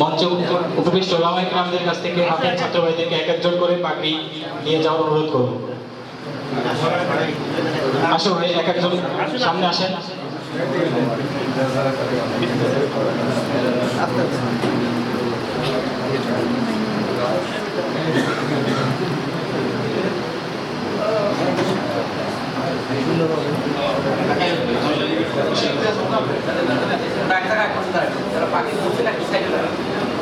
মঞ্চ উপবিষ্ট রামাইকরামদের কাছ থেকে আপনার ছাত্র ভাইদেরকে এক একজন করে পাগড়ি নিয়ে যাওয়ার অনুরোধ করব আসুন এক একজন সামনে আসেন।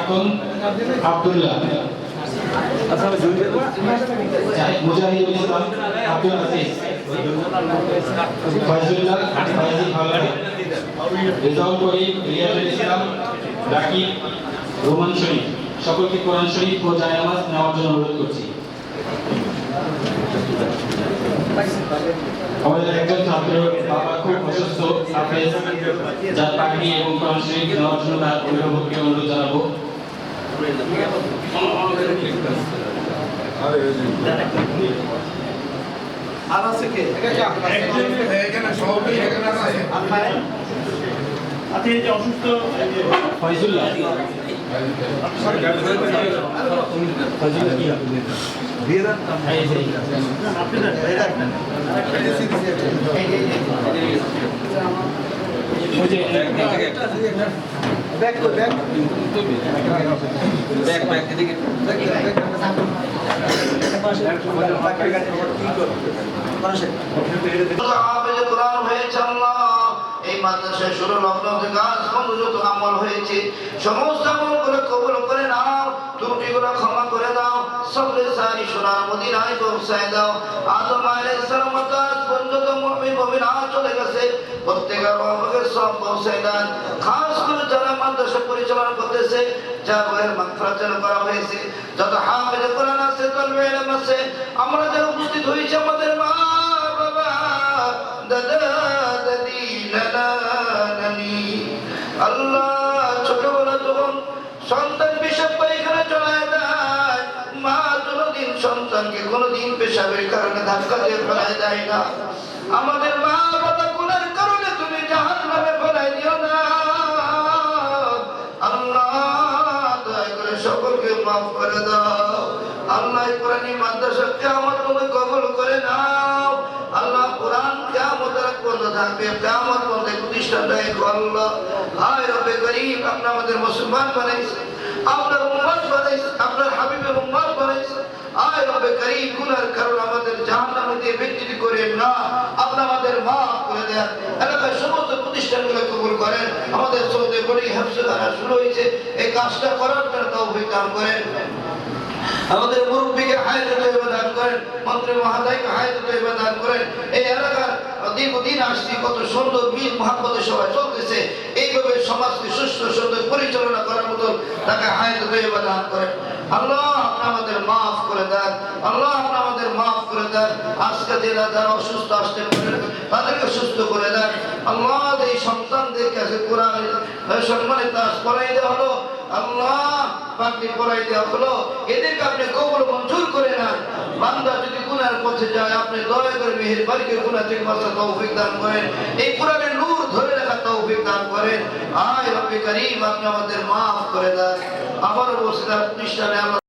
আকন আব্দুল্লাহ। সকলকে কোরআন শরীফ ও জায়নামাজ নেওয়ার জন্য অনুরোধ করছি। আমাদের একজন ছাত্র বাবা খুব হাফেজ যার পাগড়ি এবং কোরআন শরীফ নেওয়ার জন্য তার অভিভাবককে অনুরোধ জানাব। আর আছে কে? এখানে সবই এখানে আছে। আচ্ছা এই যে অসুস্থ Faizullah back back back back এদিকে আল্লাহ এই মাদ্রাসায় শুরু লগ্ন পর্যন্ত আমল হয়েছে। সমস্ত আমলগুলো কবুল করে নাও ত্রুটিগুলো ক্ষমা করে দাও সবরে সারি সোনার মদিনায় পৌঁছায় দাও। আদম পর্যন্ত চলে গেছে। প্রত্যেকের সব পৌঁছায় দেন। খাস করে যারা মাদ্রাসা পরিচালনা করতেছে যা বইয়ের মাত্রা যেন করা হয়েছে। যত হাফেজ কোরআন আছে, তলবে আছে, আমরা যারা উপস্থিত হয়েছি, আমাদের মা সন্তান পেশাব পায়খানা চলায় দেয় মা কোনোদিন সন্তানকে কোনোদিন পেশাবের কারণে ধাক্কা দিয়ে ফেলায় দেয় না। আমাদের মা বাবা গুণের কারণে তুমি জাহান নামে ফেলাই দিও না। আল্লাহ করে সকলকে মাফ করে দাও। আল্লাহ কবুল করে নাও। আল্লাহ কোরআন থাকবে। গরিব আপনি আমাদের মুসলমান বানাইছে, আপনার উম্মত বানাইছে, আপনার হাবিবের উম্মত বানাইছে। আয় রবে করিম, গুনার কারণ আমাদের জাহান্নামে দিয়ে বিচ্ছিন্ন করেন না, আপনি আমাদের মাফ করে দেন। এলাকার সমস্ত প্রতিষ্ঠানগুলো কবুল করেন। আমাদের সৌদে বড়ি হাফসখানা শুরু হয়েছে, এই কাজটা করার জন্য তৌফিক দান করেন। আমাদের মুরব্বীকে হায়াত তৈবা দান করেন, মন্ত্রী মহাদয়কে হায়াত তৈবা দান করেন। এই এলাকার দীর্ঘদিন আসছি, কত সুন্দর মিল মহাপদের সবাই চলতেছে। এইভাবে সমাজকে সুস্থ, সুন্দর পরিচালনা করার মতন তাকে হায়াত তৈবা দান করেন। আল্লাহ আমাদের মাফ করে দেন। আল্লাহ আমাদের মাফ করে দেন। আজকে যারা যারা অসুস্থ আসতে পারেন তাদেরকে সুস্থ করে দেন। আল্লাহ এই সন্তানদের কাছে কোরআন সম্মানিত আজ পড়াই দেওয়া হলো আল্লাহ পড়াই দেওয়া হলো। এদেরকে আপনি কবর মঞ্জুর করে বান্দা যদি গুনার পথে যায়, আপনি দয়া করে গুনা থেকে বাঁচা তৌফিক দান করেন। এই কোরআনের নূর ধরে রাখা তৌফিক দান করেন। আয় রব্বে করিম, আপনি আমাদের মাফ করে দেন। আবার বসে প্রতিষ্ঠানে আল্লাহ